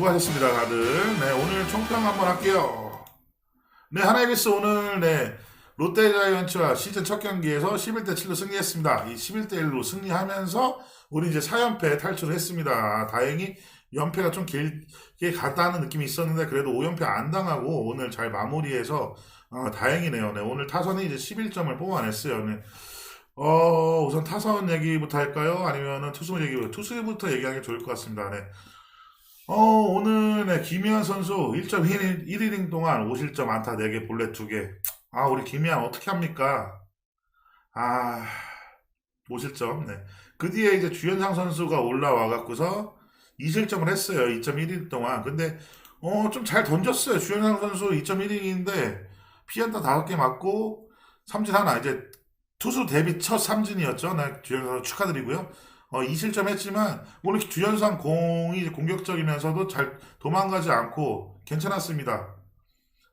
수고하셨습니다, 다들. 네, 오늘 총평 한번 할게요. 네, 하나이글스 오늘, 네, 롯데자이언츠와 시즌 첫 경기에서 11대 7로 승리했습니다. 이 11대 1로 승리하면서 우리 이제 4연패 탈출을 했습니다. 다행히 연패가 좀 길게 갔다는 느낌이 있었는데 그래도 5연패 안 당하고 오늘 잘 마무리해서 어, 다행이네요. 네, 오늘 타선이 이제 11점을 뽑아냈어요. 네. 어, 우선 타선 얘기부터 할까요? 아니면은 투수 얘기부터, 투수부터 얘기하는 게 좋을 것 같습니다. 네. 어, 오늘, 네, 김희환 선수 1.1이닝 동안 5실점 안타 4개, 볼넷 2개. 아, 우리 김희환 어떻게 합니까? 아, 5실점, 네. 그 뒤에 이제 주현상 선수가 올라와 갖고서 2실점을 했어요. 2.1이닝 동안. 근데, 어, 좀 잘 던졌어요. 주현상 선수 2.1이닝인데, 피안타 5개 맞고, 삼진 하나. 이제 투수 데뷔 첫 삼진이었죠. 네, 주현상 선수 축하드리고요. 어, 2실점 했지만, 오늘 주현상 공이 공격적이면서도 잘 도망가지 않고 괜찮았습니다.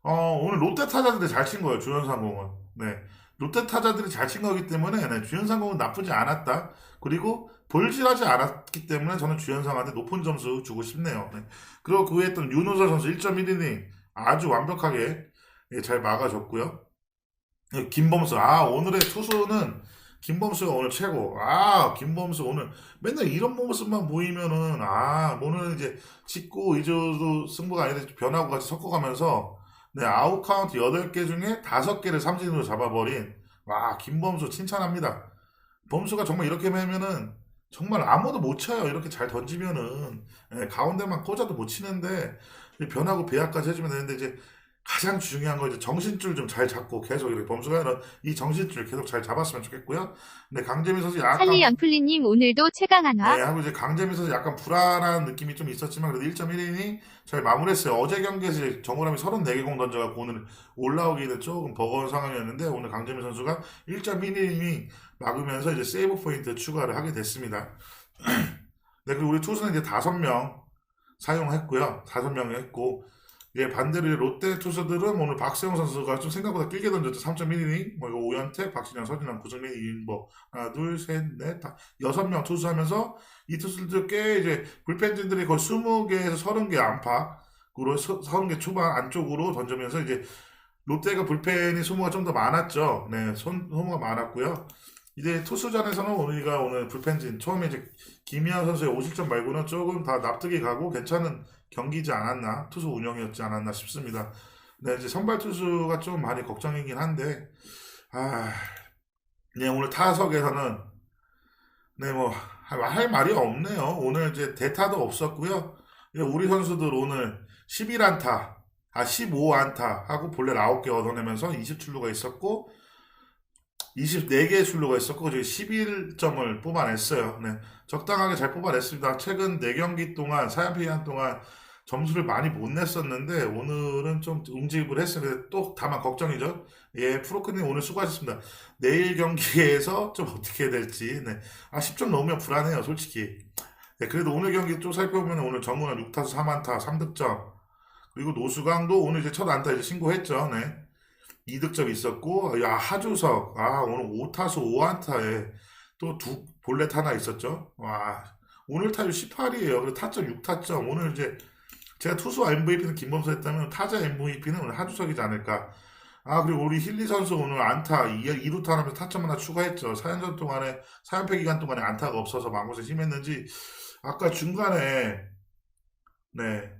어, 오늘 롯데 타자들이 잘 친 거예요, 주현상 공은. 네. 롯데 타자들이 잘 친 거기 때문에, 네, 주현상 공은 나쁘지 않았다. 그리고 볼질하지 않았기 때문에 저는 주현상한테 높은 점수 주고 싶네요. 네. 그리고 그 외에 또 윤호설 선수 1.1이닝 아주 완벽하게 예, 잘 막아줬고요. 예, 김범수, 아, 오늘의 투수는 김범수가 오늘 최고. 아, 김범수 오늘 맨날 이런 모습만 보이면은, 아, 오늘 이제 직구 이저도 승부가 아니라 변하고 같이 섞어가면서, 네, 아웃 카운트 8개 중에 5개를 삼진으로 잡아버린, 와, 김범수 칭찬합니다. 범수가 정말 이렇게 하면은, 정말 아무도 못 쳐요. 이렇게 잘 던지면은, 예, 가운데만 꽂아도 못 치는데, 변하고 배합까지 해주면 되는데, 이제, 가장 중요한 건 이제 정신줄 좀 잘 잡고 계속 이렇게 범수가 이런 이 정신줄 계속 잘 잡았으면 좋겠고요. 근데 강재민 선수 약간 살리 연플리님 오늘도 최강한화 네, 하고 이제 강재민 선수 약간 불안한 느낌이 좀 있었지만 그래도 1.1이닝 잘 마무리했어요. 어제 경기에서 정우람이 34개 공 던져갖고 오늘 올라오기는 조금 버거운 상황이었는데 오늘 강재민 선수가 1.1이닝 막으면서 이제 세이브 포인트 추가를 하게 됐습니다. 네, 그리고 우리 투수는 이제 5명 사용했고요. 5명 했고 예, 반대로 롯데 투수들은 오늘 박세웅 선수가 좀 생각보다 길게 던졌죠. 3.1이닝, 뭐 이거 오현택, 박진영, 서진환, 구정민, 이인보 하나, 둘, 셋, 넷, 다 여섯 명 투수하면서 이 투수들 꽤 이제 불펜진들이 거의 20개에서 30개 안팎으로 30개 초반 안쪽으로 던지면서 이제 롯데가 불펜이 소모가 좀 더 많았죠. 네, 손, 소모가 많았고요. 이제 투수전에서는 우리가 오늘 불펜진 처음에 이제 김희환 선수의 5실점 말고는 조금 다 납득이 가고 괜찮은 경기지 않았나 투수 운영이었지 않았나 싶습니다. 네, 이제 선발 투수가 좀 많이 걱정이긴 한데 아, 네 오늘 타석에서는 네 뭐 할 말이 없네요. 오늘 이제 대타도 없었고요. 예, 우리 선수들 오늘 11안타, 아 15안타 하고 볼넷 9개 얻어내면서 20출루가 있었고 24개의 출루가 있었고 저희 11점을 뽑아냈어요. 네, 적당하게 잘 뽑아냈습니다. 최근 4경기 동안 사연패 기간 동안 점수를 많이 못 냈었는데 오늘은 좀 했어요. 근데 또 다만 걱정이죠. 예, 프로크님 오늘 수고하셨습니다. 내일 경기에서 좀 어떻게 될지. 네. 아, 10점 넘으면 불안해요, 솔직히. 네, 그래도 오늘 경기 좀 살펴보면 오늘 정문은 6타수 3안타 3득점. 그리고 노수강도 오늘 이제 첫 안타 이제 신고했죠. 네. 2득점 있었고, 야, 하주석. 아, 오늘 5타수 5안타에 또 두 볼넷 하나 있었죠. 와, 오늘 타율 18이에요. 그리고 타점 6타점. 오늘 이제 제가 투수 MVP는 김범수 했다면 타자 MVP는 오늘 하주석이지 않을까. 아, 그리고 우리 힐리 선수 오늘 안타 2루타 하면서 타점 하나 추가했죠. 4연전 동안에, 4연패 기간 동안에 안타가 없어서 망고서 심했는지, 아까 중간에, 네,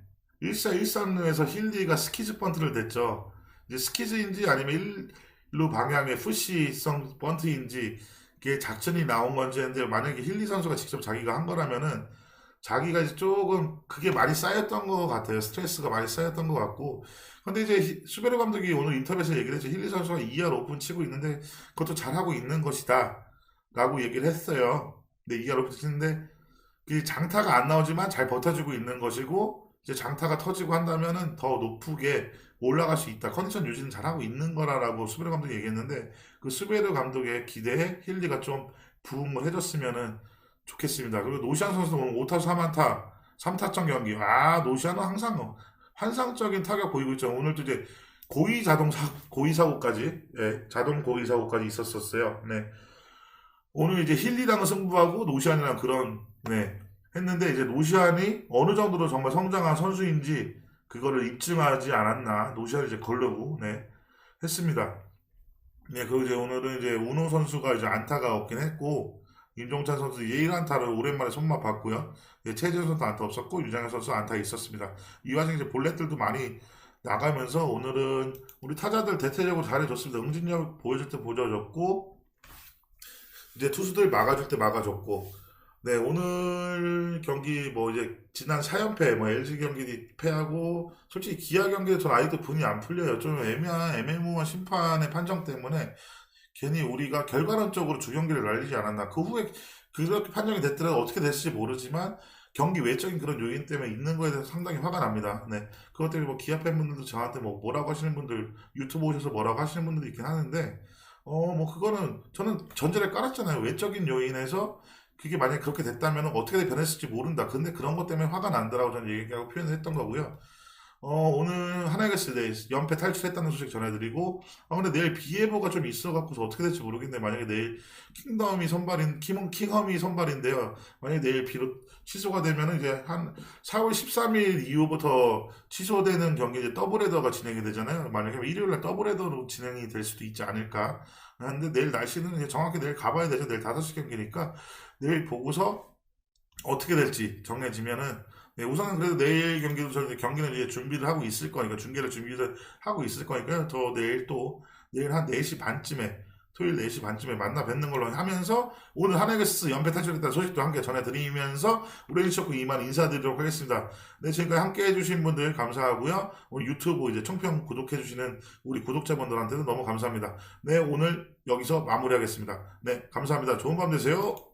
1사 1삼루에서 힐리가 스키즈 번트를 냈죠. 이제 스키즈인지 아니면 1루 방향의 푸시성 번트인지, 이게 작전이 나온 건지 했는데, 만약에 힐리 선수가 직접 자기가 한 거라면은, 자기가 이제 조금 그게 많이 쌓였던 것 같아요. 스트레스가 많이 쌓였던 것 같고. 근데 이제 수베르 감독이 오늘 인터뷰에서 얘기를 했죠. 힐리 선수가 2할 오픈 치고 있는데 그것도 잘하고 있는 것이다. 라고 얘기를 했어요. 근데 2할 오픈 치는데 그 장타가 안 나오지만 잘 버텨주고 있는 것이고 이제 장타가 터지고 한다면은 더 높게 올라갈 수 있다. 컨디션 유지는 잘하고 있는 거라라고 수베르 감독이 얘기했는데 그 수베르 감독의 기대에 힐리가 좀 부응을 해줬으면은 좋겠습니다. 그리고 노시안 선수도 오늘 5타수 3안타, 3타점 경기. 아, 노시안은 항상 환상적인 타격 보이고 있죠. 오늘도 이제 고의 자동 사, 고의 사고까지, 예, 자동 고의 사고까지 있었었어요. 네. 오늘 이제 힐리랑은 승부하고 노시안이랑 그런, 네, 했는데 이제 노시안이 어느 정도로 정말 성장한 선수인지 그거를 입증하지 않았나 노시안이 이제 걸려고 네 했습니다. 네 그리고 이제 오늘은 이제 우노 선수가 이제 안타가 없긴 했고 임종찬 선수 예일 안타를 오랜만에 손맛 봤고요. 예, 최재현 선수 안타 없었고 유장현 선수 안타 있었습니다. 이 와중에 이제 볼넷들도 많이 나가면서 오늘은 우리 타자들 대체적으로 잘해줬습니다. 응진력 보여줄 때 보여줬고 이제 투수들 막아줄 때 막아줬고 네 오늘 경기 뭐 이제 지난 4연패 뭐 LG 경기 패하고 솔직히 기아 경기에 전 아직도 분이 안 풀려요. 좀 애매한 애매모호한 심판의 판정 때문에 괜히 우리가 결과론적으로 주 경기를 날리지 않았나. 그 후에 그렇게 판정이 됐더라도 어떻게 됐을지 모르지만 경기 외적인 그런 요인 때문에 있는 거에 대해서 상당히 화가 납니다. 네. 그것 때문에 뭐 기아 팬분들도 저한테 뭐 뭐라고 하시는 분들 유튜브 오셔서 뭐라고 하시는 분들도 있긴 하는데 어 뭐 그거는 저는 전제를 깔았잖아요. 외적인 요인에서 그게 만약에 그렇게 됐다면 어떻게 변했을지 모른다. 근데 그런 것 때문에 화가 난다라고 저는 얘기하고 표현을 했던 거고요. 어, 오늘 하나이글스 네, 연패 탈출했다는 소식 전해드리고, 아, 근데 내일 비예보가 좀 있어갖고서 어떻게 될지 모르겠는데, 만약에 내일 킹덤이 선발인, 킹, 킹험이 선발인데요. 만약에 내일 비로 취소가 되면은 이제 한 4월 13일 이후부터 취소되는 경기 이제 더블헤더가 진행이 되잖아요. 만약에 일요일날 더블헤더로 진행이 될 수도 있지 않을까. 근데 내일 날씨는 정확히 내일 가봐야 되죠. 내일 5시 경기니까 내일 보고서 어떻게 될지 정해지면은 네, 우선은 그래도 내일 경기도 이제 경기는 이제 준비를 하고 있을 거니까 중계를 준비를 하고 있을 거니까요. 더 내일 또 내일 한 4시 반쯤에 토요일 4시 반쯤에 만나 뵙는 걸로 하면서 오늘 하네게스 연패 탈출했다는 소식도 함께 전해드리면서 우리 쇼크 이만 인사드리도록 하겠습니다. 네, 지금까지 함께 해주신 분들 감사하고요. 오늘 유튜브 이제 총평 구독해주시는 우리 구독자분들한테도 너무 감사합니다. 네, 오늘 여기서 마무리하겠습니다. 네, 감사합니다. 좋은 밤 되세요.